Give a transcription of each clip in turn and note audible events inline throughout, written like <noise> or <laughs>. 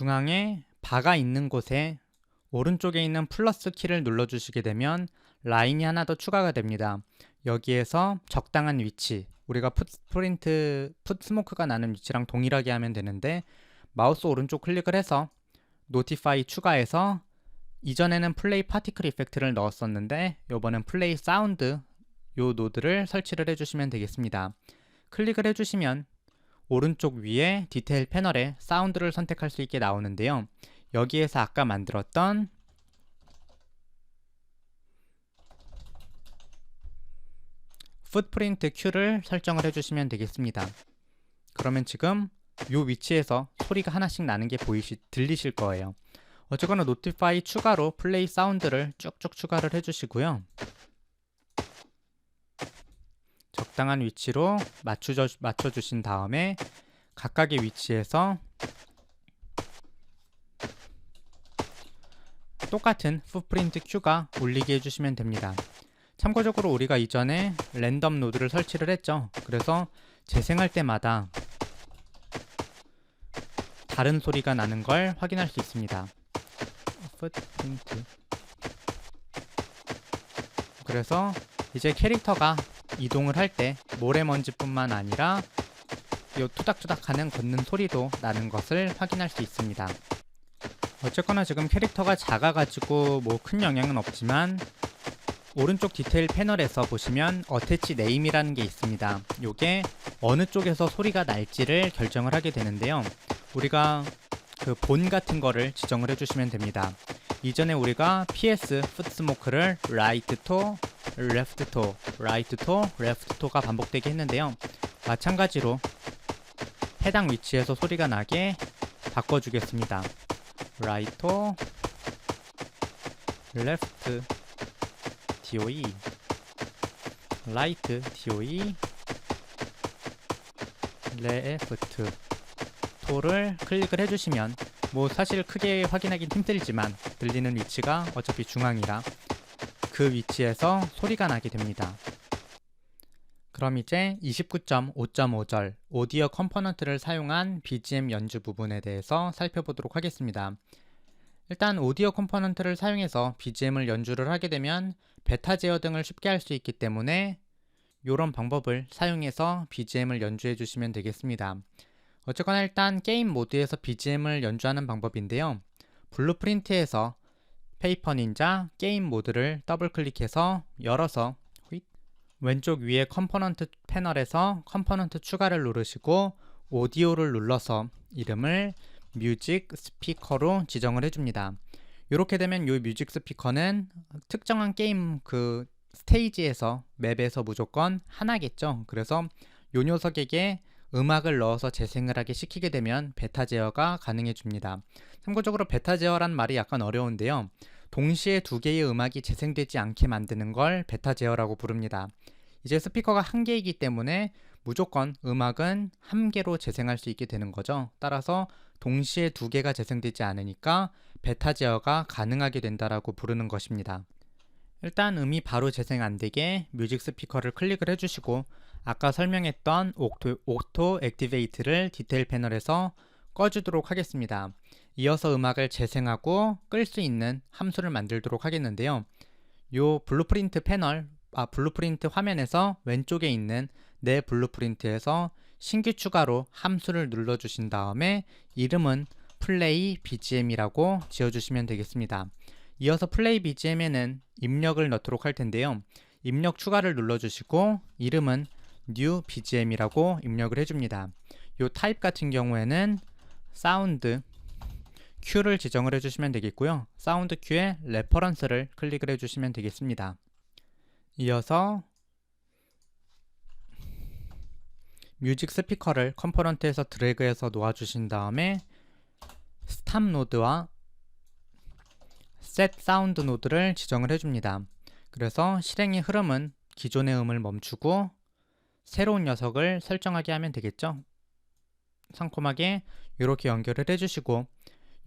중앙에 바가 있는 곳에 오른쪽에 있는 플러스 키를 눌러주시게 되면 라인이 하나 더 추가가 됩니다. 여기에서 적당한 위치, 우리가 풋프린트, 풋스모크가 나는 위치랑 동일하게 하면 되는데 마우스 오른쪽 클릭을 해서 노티파이 추가해서 이전에는 플레이 파티클 이펙트를 넣었었는데 이번엔 플레이 사운드 요 노드를 설치를 해주시면 되겠습니다. 클릭을 해주시면 오른쪽 위에 디테일 패널에 사운드를 선택할 수 있게 나오는데요. 여기에서 아까 만들었던 풋프린트 큐를 설정을 해주시면 되겠습니다. 그러면 지금 이 위치에서 소리가 하나씩 나는 게 보이시 들리실 거예요. 어쨌거나 노티파이 추가로 플레이 사운드를 쭉쭉 추가를 해주시고요. 적당한 위치로 맞추 맞춰주신 다음에 각각의 위치에서 똑같은 풋프린트 큐가 울리게 해주시면 됩니다. 참고적으로 우리가 이전에 랜덤 노드를 설치를 했죠. 그래서 재생할 때마다 다른 소리가 나는 걸 확인할 수 있습니다. 풋프린트 그래서 이제 캐릭터가 이동을 할 때 모래먼지뿐만 아니라 이 투닥투닥 하는 걷는 소리도 나는 것을 확인할 수 있습니다. 어쨌거나 지금 캐릭터가 작아가지고 뭐 큰 영향은 없지만 오른쪽 디테일 패널에서 보시면 어태치 네임이라는 게 있습니다. 요게 어느 쪽에서 소리가 날지를 결정을 하게 되는데요. 우리가 그 본 같은 거를 지정을 해주시면 됩니다. 이전에 우리가 PS 풋스모크를 라이 레프트 토, 라이트 토, 레프트 토가 반복되게 했는데요. 마찬가지로 해당 위치에서 소리가 나게 바꿔주겠습니다. 라이토, 레프트, DOE, 라이트, DOE, 레프트, 토를 클릭을 해주시면 뭐 사실 크게 확인하긴 힘들지만 들리는 위치가 어차피 중앙이라 그 위치에서 소리가 나게 됩니다. 그럼 이제 29.5.5절 오디오 컴포넌트를 사용한 BGM 연주 부분에 대해서 살펴보도록 하겠습니다. 일단 오디오 컴포넌트를 사용해서 BGM을 연주를 하게 되면 베타 제어 등을 쉽게 할 수 있기 때문에 이런 방법을 사용해서 BGM을 연주해 주시면 되겠습니다. 어쨌거나 일단 게임 모드에서 BGM을 연주하는 방법인데요. 블루프린트에서 페이퍼 닌자 게임 모드를 더블 클릭해서 열어서 왼쪽 위에 컴포넌트 패널에서 컴포넌트 추가를 누르시고 오디오를 눌러서 이름을 뮤직 스피커로 지정을 해줍니다. 이렇게 되면 이 뮤직 스피커는 특정한 게임 그 스테이지에서 맵에서 무조건 하나겠죠. 그래서 요 녀석에게 음악을 넣어서 재생을 하게 시키게 되면 베타 제어가 가능해 줍니다. 참고적으로 베타 제어란 말이 약간 어려운데요. 동시에 두 개의 음악이 재생되지 않게 만드는 걸 베타 제어라고 부릅니다. 이제 스피커가 한 개이기 때문에 무조건 음악은 한 개로 재생할 수 있게 되는 거죠. 따라서 동시에 두 개가 재생되지 않으니까 베타 제어가 가능하게 된다라고 부르는 것입니다. 일단 음이 바로 재생 안 되게 뮤직 스피커를 클릭을 해주시고 아까 설명했던 오토, 오토 액티베이트를 디테일 패널에서 꺼주도록 하겠습니다. 이어서 음악을 재생하고 끌 수 있는 함수를 만들도록 하겠는데요. 요 블루프린트 패널, 아 블루프린트 화면에서 왼쪽에 있는 내 블루프린트에서 신규 추가로 함수를 눌러주신 다음에 이름은 플레이 BGM이라고 지어주시면 되겠습니다. 이어서 플레이 BGM에는 입력을 넣도록 할 텐데요. 입력 추가를 눌러주시고 이름은 new BGM이라고 입력을 해줍니다. 이 타입 같은 경우에는 사운드 큐를 지정을 해주시면 되겠고요. 사운드 큐에 레퍼런스를 클릭을 해주시면 되겠습니다. 이어서 뮤직 스피커를 컴포넌트에서 드래그해서 놓아주신 다음에 스탑 노드와 셋 사운드 노드를 지정을 해줍니다. 그래서 실행의 흐름은 기존의 음을 멈추고 새로운 녀석을 설정하게 하면 되겠죠. 상콤하게 이렇게 연결을 해주시고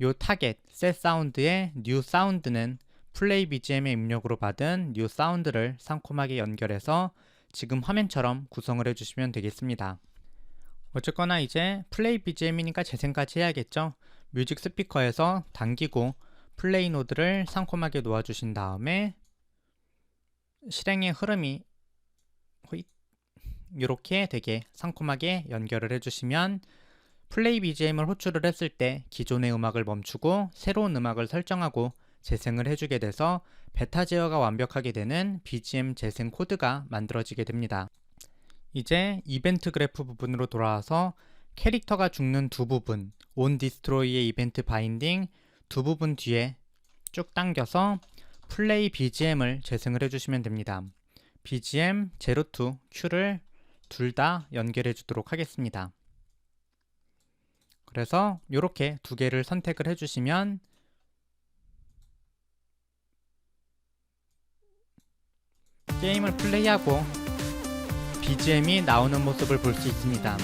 요 타겟 셋 사운드의 뉴 사운드는 플레이 BGM의 입력으로 받은 뉴 사운드를 상콤하게 연결해서 지금 화면처럼 구성을 해주시면 되겠습니다. 어쨌거나 이제 플레이 BGM이니까 재생까지 해야겠죠. 뮤직 스피커에서 당기고 플레이 노드를 상콤하게 놓아주신 다음에 실행의 흐름이 호잇 이렇게 되게 상콤하게 연결을 해주시면 플레이 BGM을 호출을 했을 때 기존의 음악을 멈추고 새로운 음악을 설정하고 재생을 해주게 돼서 베타 제어가 완벽하게 되는 BGM 재생 코드가 만들어지게 됩니다. 이제 이벤트 그래프 부분으로 돌아와서 캐릭터가 죽는 두 부분, 온 디스트로이의 이벤트 바인딩 두 부분 뒤에 쭉 당겨서 플레이 BGM을 재생을 해주시면 됩니다. BGM 02 Q를 둘 다 연결해 주도록 하겠습니다. 그래서 이렇게 두 개를 선택을 해주시면 게임을 플레이하고 BGM이 나오는 모습을 볼 수 있습니다.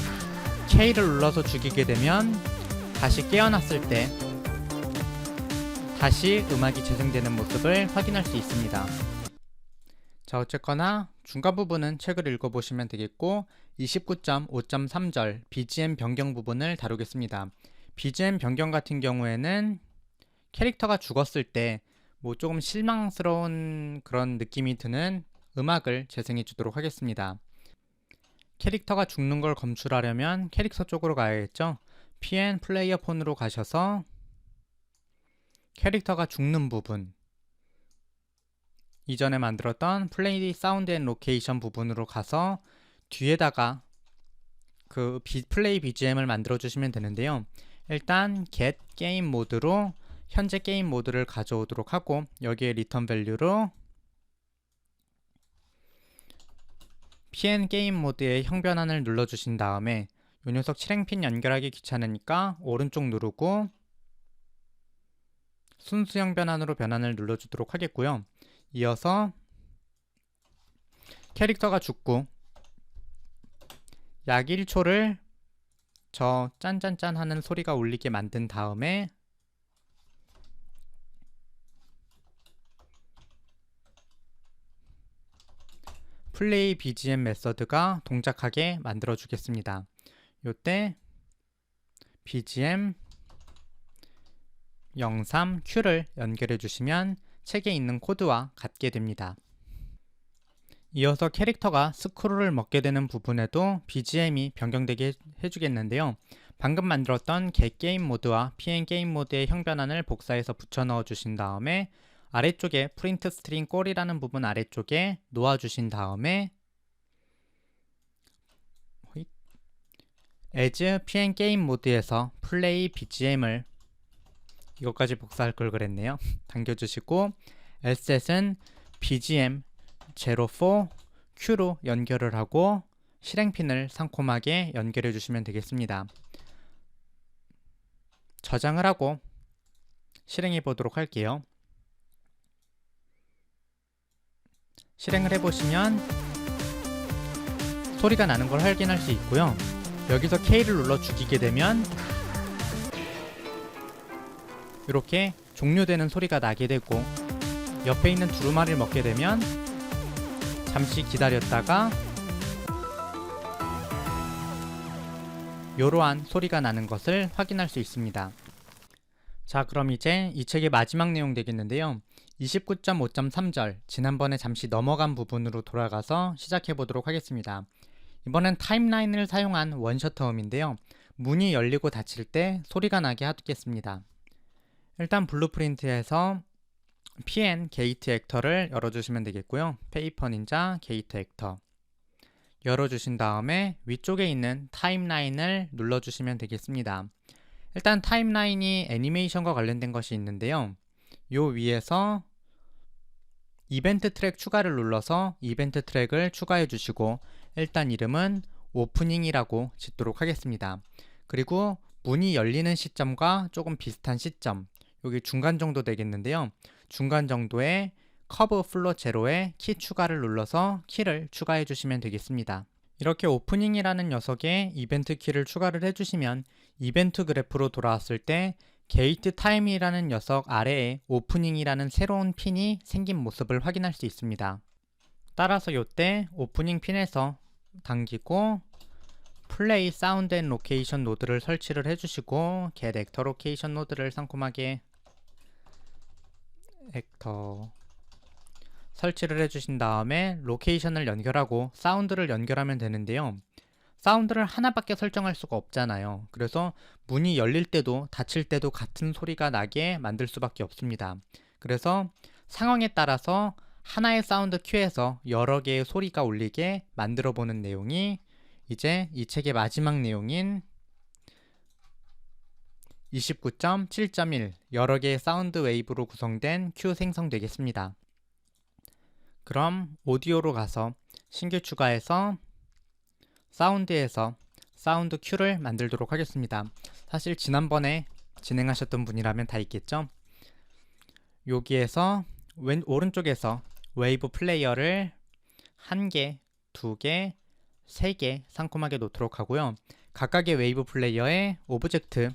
K를 눌러서 죽이게 되면 다시 깨어났을 때 다시 음악이 재생되는 모습을 확인할 수 있습니다. 자 어쨌거나 중간 부분은 책을 읽어보시면 되겠고 29.5.3절 BGM 변경 부분을 다루겠습니다. BGM 변경 같은 경우에는 캐릭터가 죽었을 때 뭐 조금 실망스러운 그런 느낌이 드는 음악을 재생해 주도록 하겠습니다. 캐릭터가 죽는 걸 검출하려면 캐릭터 쪽으로 가야겠죠. PN 플레이어 폰으로 가셔서 캐릭터가 죽는 부분 이전에 만들었던 플레이 사운드 앤 로케이션 부분으로 가서 뒤에다가 그 비, 플레이 BGM을 만들어 주시면 되는데요. 일단 get 게임 모드로 현재 게임 모드를 가져오도록 하고 여기에 리턴 밸류로 pn 게임 모드의 형 변환을 눌러 주신 다음에 이 녀석 실행핀 연결하기 귀찮으니까 오른쪽 누르고 순수 형 변환으로 변환을 눌러 주도록 하겠고요. 이어서 캐릭터가 죽고 약 1초를 저 짠짠짠 하는 소리가 울리게 만든 다음에 플레이 BGM 메서드가 동작하게 만들어 주겠습니다. 요때 BGM 03Q를 연결해 주시면 책에 있는 코드와 같게 됩니다. 이어서 캐릭터가 스크롤을 먹게 되는 부분에도 BGM이 변경되게 해주겠는데요. 방금 만들었던 get 게임 모드와 pn 게임 모드의 형 변환을 복사해서 붙여 넣어 주신 다음에 아래쪽에 프린트 스트링 꼴이라는 부분 아래쪽에 놓아 주신 다음에 as pn 게임 모드에서 플레이 BGM을 이것까지 복사할 걸 그랬네요. <laughs> 당겨주시고 asset은 bgm 04 q로 연결을 하고 실행핀을 상콤하게 연결해 주시면 되겠습니다. 저장을 하고 실행해 보도록 할게요. 실행을 해보시면 소리가 나는 걸 확인할 수 있고요. 여기서 K를 눌러 죽이게 되면 이렇게 종료되는 소리가 나게 되고 옆에 있는 두루마리를 먹게 되면 잠시 기다렸다가 이러한 소리가 나는 것을 확인할 수 있습니다. 자 그럼 이제 이 책의 마지막 내용 되겠는데요. 29.5.3절 지난번에 잠시 넘어간 부분으로 돌아가서 시작해 보도록 하겠습니다. 이번엔 타임라인을 사용한 원셔터음인데요. 문이 열리고 닫힐 때 소리가 나게 하겠습니다. 일단 블루프린트에서 pn 게이트 액터를 열어주시면 되겠고요. 페이퍼 닌자 게이트 액터 열어주신 다음에 위쪽에 있는 타임라인을 눌러주시면 되겠습니다. 일단 타임라인이 애니메이션과 관련된 것이 있는데요. 요 위에서 이벤트 트랙 추가를 눌러서 이벤트 트랙을 추가해 주시고 일단 이름은 오프닝이라고 짓도록 하겠습니다. 그리고 문이 열리는 시점과 조금 비슷한 시점 여기 중간 정도 되겠는데요. 중간 정도에 커브 플로 제로에 키 추가를 눌러서 키를 추가해 주시면 되겠습니다. 이렇게 오프닝이라는 녀석에 이벤트 키를 추가를 해주시면 이벤트 그래프로 돌아왔을 때 게이트 타임이라는 녀석 아래에 오프닝이라는 새로운 핀이 생긴 모습을 확인할 수 있습니다. 따라서 이때 오프닝 핀에서 당기고 플레이 사운드 앤 로케이션 노드를 설치를 해주시고 get 액터 로케이션 노드를 상콤하게 액터 설치를 해주신 다음에 로케이션을 연결하고 사운드를 연결하면 되는데요. 사운드를 하나밖에 설정할 수가 없잖아요. 그래서 문이 열릴 때도 닫힐 때도 같은 소리가 나게 만들 수밖에 없습니다. 그래서 상황에 따라서 하나의 사운드 큐에서 여러 개의 소리가 울리게 만들어 보는 내용이 이제 이 책의 마지막 내용인 29.7.1 여러 개의 사운드 웨이브로 구성된 큐 생성되겠습니다. 그럼 오디오로 가서 신규 추가해서 사운드에서 사운드 큐를 만들도록 하겠습니다. 사실 지난번에 진행하셨던 분이라면 다 있겠죠? 여기에서 왼 오른쪽에서 웨이브 플레이어를 한 개, 두 개, 세 개 상콤하게 놓도록 하고요. 각각의 웨이브 플레이어에 오브젝트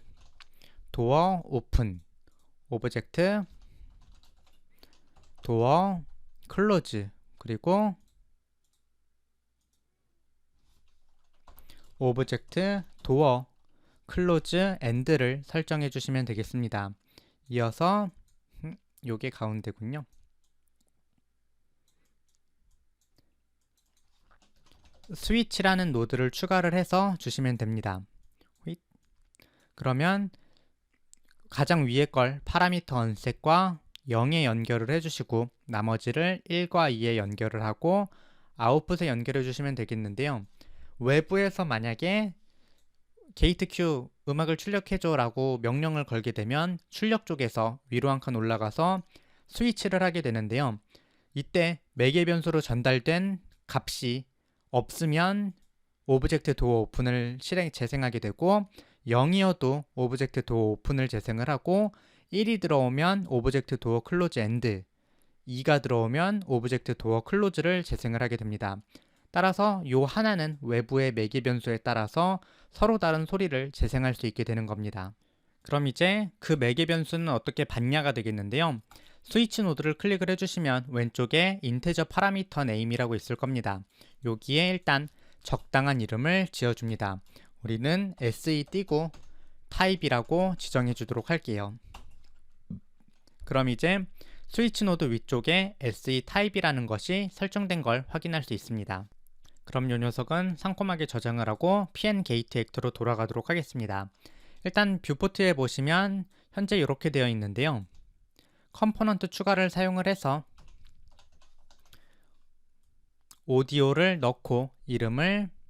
도어 오픈 오브젝트 도어 클로즈 그리고 오브젝트 도어 클로즈 엔드를 설정해 주시면 되겠습니다. 이어서 음, 요게 가운데군요. 스위치라는 노드를 추가를 해서 주시면 됩니다. 그러면 가장 위에 걸 파라미터 언셋과 0에 연결을 해주시고 나머지를 1과 2에 연결을 하고 아웃풋에 연결해 주시면 되겠는데요. 외부에서 만약에 게이트 큐 음악을 출력해줘 라고 명령을 걸게 되면 출력 쪽에서 위로 한 칸 올라가서 스위치를 하게 되는데요. 이때 매개 변수로 전달된 값이 없으면 오브젝트 도어 오픈을 실행 재생하게 되고 0이어도 오브젝트 도어 오픈을 재생을 하고 1이 들어오면 오브젝트 도어 클로즈 엔드 2가 들어오면 오브젝트 도어 클로즈를 재생을 하게 됩니다. 따라서 요 하나는 외부의 매개 변수에 따라서 서로 다른 소리를 재생할 수 있게 되는 겁니다. 그럼 이제 그 매개 변수는 어떻게 받냐가 되겠는데요. 스위치 노드를 클릭을 해주시면 왼쪽에 인테저 파라미터 네임이라고 있을 겁니다. 여기에 일단 적당한 이름을 지어줍니다. 우리는 SE 띄고 타입이라고 지정해 주도록 할게요. 그럼 이제 스위치 노드 위쪽에 SE 타입이라는 것이 설정된 걸 확인할 수 있습니다. 그럼 이 녀석은 상콤하게 저장을 하고 pn 게이트 액터로 돌아가도록 하겠습니다. 일단 뷰포트에 보시면 현재 이렇게 되어 있는데요. 컴포넌트 추가를 사용을 해서 오디오를 넣고 이름을 음,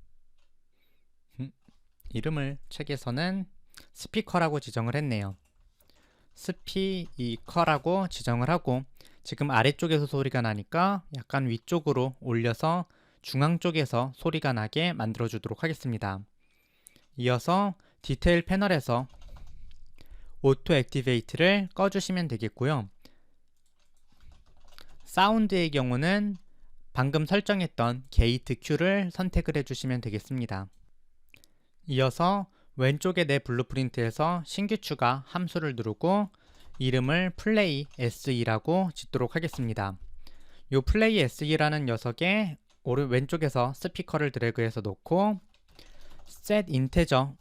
이름을 책에서는 스피커라고 지정을 했네요. 스피커라고 지정을 하고 지금 아래쪽에서 소리가 나니까 약간 위쪽으로 올려서 중앙 쪽에서 소리가 나게 만들어 주도록 하겠습니다. 이어서 디테일 패널에서 오토 액티베이트를 꺼주시면 되겠고요. 사운드의 경우는 방금 설정했던 게이트 Q를 선택을 해주시면 되겠습니다. 이어서 왼쪽에 내 블루프린트에서 신규 추가 함수를 누르고 이름을 플레이 SE라고 짓도록 하겠습니다. 이 플레이 SE라는 녀석의 오른 왼쪽에서 스피커를 드래그해서 놓고 set integer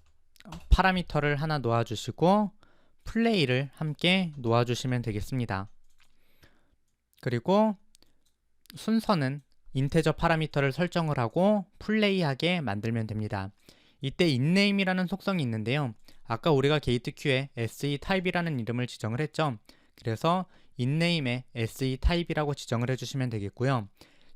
파라미터를 하나 놓아 주시고 플레이를 함께 놓아 주시면 되겠습니다. 그리고 순서는 인테저 파라미터를 설정을 하고 플레이하게 만들면 됩니다. 이때 inName이라는 속성이 있는데요. 아까 우리가 게이트 큐에 se 타입이라는 이름을 지정을 했죠. 그래서 inName에 se 타입이라고 지정을 해주시면 되겠고요.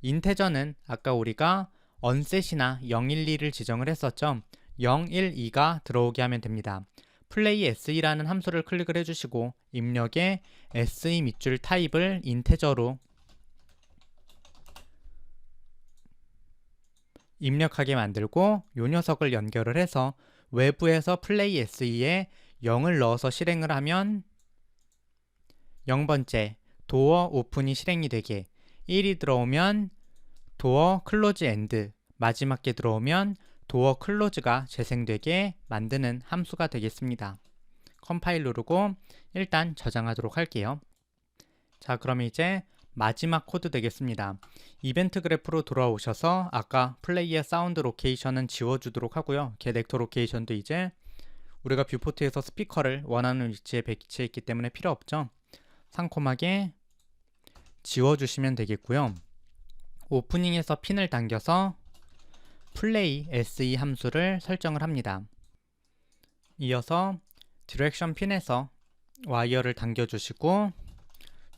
인테저는 아까 우리가 onset이나 012를 지정을 했었죠. 012가 들어오게 하면 됩니다. 플레이 se라는 함수를 클릭을 해주시고 입력에 se 밑줄 타입을 인테저로 입력하게 만들고 요 녀석을 연결을 해서 외부에서 플레이 SE에 0을 넣어서 실행을 하면 0번째 도어 오픈이 실행이 되게 1이 들어오면 도어 클로즈 엔드 마지막 게 들어오면 도어 클로즈가 재생되게 만드는 함수가 되겠습니다. 컴파일 누르고 일단 저장하도록 할게요. 자 그럼 이제 마지막 코드 되겠습니다. 이벤트 그래프로 돌아오셔서 아까 플레이의 사운드 로케이션은 지워주도록 하고요. 걔 넥터 로케이션도 이제 우리가 뷰포트에서 스피커를 원하는 위치에 배치했기 때문에 필요 없죠. 상콤하게 지워주시면 되겠고요. 오프닝에서 핀을 당겨서 플레이 SE 함수를 설정을 합니다. 이어서 디렉션 핀에서 와이어를 당겨주시고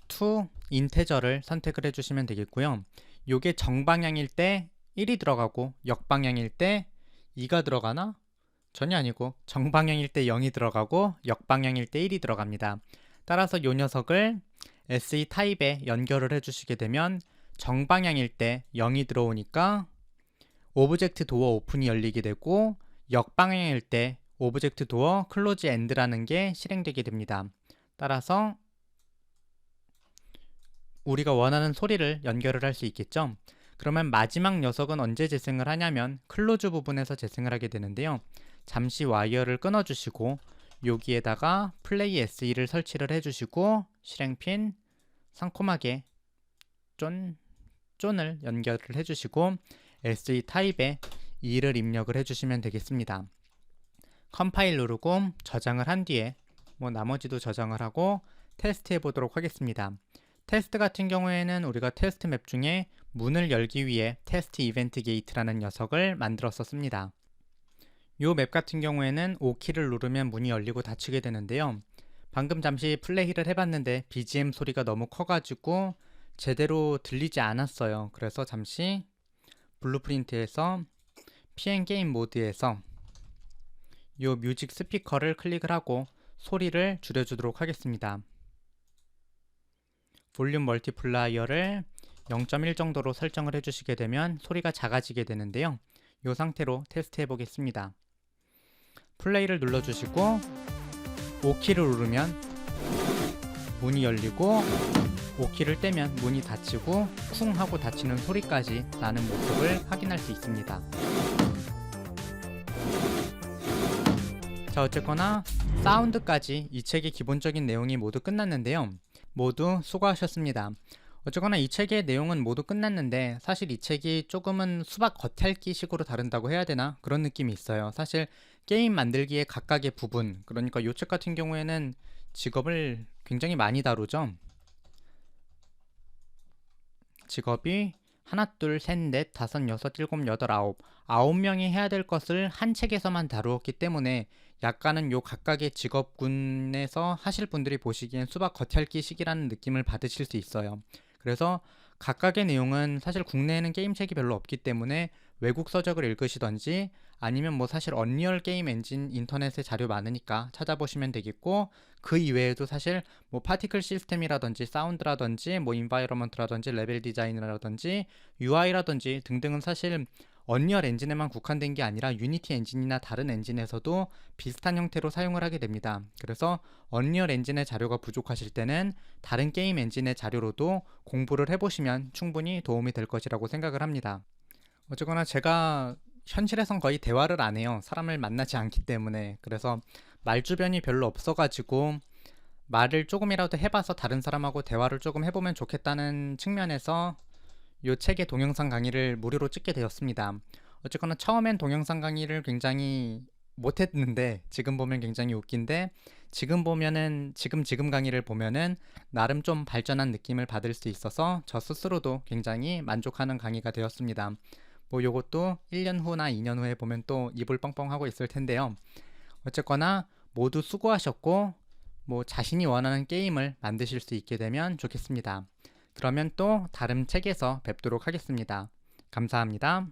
to 인테저를 선택을 해주시면 되겠고요. 요게 정방향일 때 1이 들어가고 역방향일 때 2가 들어가나? 전혀 아니고 정방향일 때 0이 들어가고 역방향일 때 1이 들어갑니다. 따라서 요 녀석을 SE 타입에 연결을 해주시게 되면 정방향일 때 0이 들어오니까 오브젝트 도어 오픈이 열리게 되고 역방향일 때 오브젝트 도어 클로즈 엔드라는 게 실행되게 됩니다. 따라서 우리가 원하는 소리를 연결을 할 수 있겠죠. 그러면 마지막 녀석은 언제 재생을 하냐면 클로즈 부분에서 재생을 하게 되는데요. 잠시 와이어를 끊어주시고 여기에다가 플레이 SE를 설치를 해주시고 실행핀 상콤하게 쫀, 쫀을 연결을 해주시고 SE 타입에 2를 입력을 해주시면 되겠습니다. 컴파일 누르고 저장을 한 뒤에 뭐 나머지도 저장을 하고 테스트 해보도록 하겠습니다. 테스트 같은 경우에는 우리가 테스트 맵 중에 문을 열기 위해 테스트 이벤트 게이트라는 녀석을 만들었었습니다. 이 맵 같은 경우에는 5키를 누르면 문이 열리고 닫히게 되는데요. 방금 잠시 플레이를 해봤는데 BGM 소리가 너무 커가지고 제대로 들리지 않았어요. 그래서 잠시 블루프린트에서 PN 게임 모드에서 이 뮤직 스피커를 클릭을 하고 소리를 줄여주도록 하겠습니다. 볼륨 멀티플라이어를 0.1 정도로 설정을 해주시게 되면 소리가 작아지게 되는데요. 이 상태로 테스트 해보겠습니다. 플레이를 눌러주시고 5키를 누르면 문이 열리고 5키를 떼면 문이 닫히고 쿵 하고 닫히는 소리까지 나는 모습을 확인할 수 있습니다. 자 어쨌거나 사운드까지 이 책의 기본적인 내용이 모두 끝났는데요. 모두 수고하셨습니다. 어쨌거나 이 책의 내용은 모두 끝났는데 사실 이 책이 조금은 수박 겉핥기 식으로 다룬다고 해야 되나 그런 느낌이 있어요. 사실 게임 만들기의 각각의 부분 그러니까 이 책 같은 경우에는 직업을 굉장히 많이 다루죠. 직업이 하나, 둘, 셋, 넷, 다섯, 여섯, 일곱, 여덟, 아홉 아홉 명이 해야 될 것을 한 책에서만 다루었기 때문에 약간은 요 각각의 직업군에서 하실 분들이 보시기엔 수박 겉핥기식이라는 느낌을 받으실 수 있어요. 그래서 각각의 내용은 사실 국내에는 게임책이 별로 없기 때문에 외국 서적을 읽으시던지 아니면 뭐 사실 언리얼 게임 엔진 인터넷에 자료 많으니까 찾아보시면 되겠고 그 이외에도 사실 뭐 파티클 시스템이라든지 사운드라든지 뭐 인바이러먼트라든지 레벨 디자인이라든지 UI라든지 등등은 사실 언리얼 엔진에만 국한된 게 아니라 유니티 엔진이나 다른 엔진에서도 비슷한 형태로 사용을 하게 됩니다. 그래서 언리얼 엔진의 자료가 부족하실 때는 다른 게임 엔진의 자료로도 공부를 해보시면 충분히 도움이 될 것이라고 생각을 합니다. 어쨌거나 제가 현실에선 거의 대화를 안 해요. 사람을 만나지 않기 때문에. 그래서 말 주변이 별로 없어가지고 말을 조금이라도 해봐서 다른 사람하고 대화를 조금 해보면 좋겠다는 측면에서 이 책의 동영상 강의를 무료로 찍게 되었습니다. 어쨌거나 처음엔 동영상 강의를 굉장히 못했는데 지금 보면 굉장히 웃긴데 지금 보면은 지금 지금 강의를 보면은 나름 좀 발전한 느낌을 받을 수 있어서 저 스스로도 굉장히 만족하는 강의가 되었습니다. 뭐 요것도 1년 후나 2년 후에 보면 또 입을 뻥뻥 하고 있을 텐데요. 어쨌거나 모두 수고하셨고 뭐 자신이 원하는 게임을 만드실 수 있게 되면 좋겠습니다. 그러면 또 다른 책에서 뵙도록 하겠습니다. 감사합니다.